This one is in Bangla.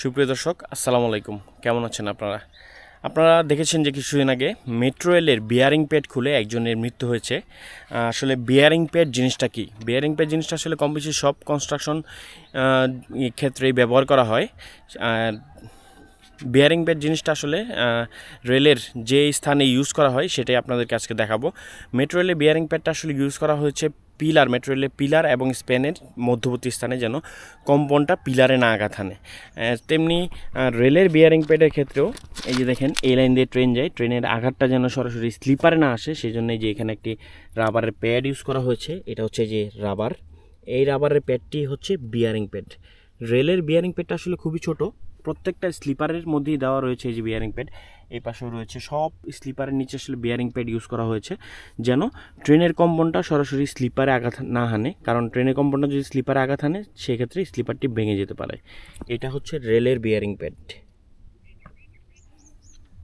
সুপ্রিয় দর্শক, আসসালামু আলাইকুম। কেমন আছেন আপনারা? আপনারা দেখেছেন যে কিছুদিন আগে মেট্রো রেলের বিয়ারিং প্যাড খুলে একজনের মৃত্যু হয়েছে। আসলে বিয়ারিং প্যাড জিনিসটা কি? বিয়ারিং প্যাড জিনিসটা আসলে কম বেশি সব কনস্ট্রাকশন ক্ষেত্রেই ব্যবহার করা হয়। বিয়ারিং প্যাড জিনিসটা আসলে রেলের যে স্থানে ইউজ করা হয় সেটাই আপনাদেরকে আজকে দেখাবো। মেট্রো রেলে বিয়ারিং প্যাডটা আসলে ইউজ করা হয়েছে পিলার মেট্রো পিলার এবং স্পেনের মধ্যবর্তী স্থানে যেন কম্পনটা পিলারে না আঘাত তেমনি রেলের বিয়ারিং প্যাডের ক্ষেত্রেও এই যে দেখেন, এই লাইন দিয়ে ট্রেন যায় ট্রেনের আঘাতটা যেন সরাসরি স্লিপারে না আসে সেই জন্য এই যে এখানে একটি রাবারের প্যাড ইউজ করা হয়েছে, এটা হচ্ছে যে রাবার এই রাবারের প্যাডটি হচ্ছে বিয়ারিং প্যাড রেলের বিয়ারিং প্যাডটা আসলে খুবই ছোট প্রত্যেকটা স্লিপারের মধ্যেই দেওয়া রয়েছে এই যে বিয়ারিং প্যাড এই পাশেও রয়েছে সব স্লিপারের নিচে আসলে বিয়ারিং প্যাড ইউজ করা হয়েছে, যেন ট্রেনের কম্পনটা সরাসরি স্লিপারে আঘাত না হানে। কারণ ট্রেনের কম্পনটা যদি স্লিপারে আঘাত হানে, সেক্ষেত্রে স্লিপারটি ভেঙে যেতে পারে। এটা হচ্ছে রেলের বিয়ারিং প্যাড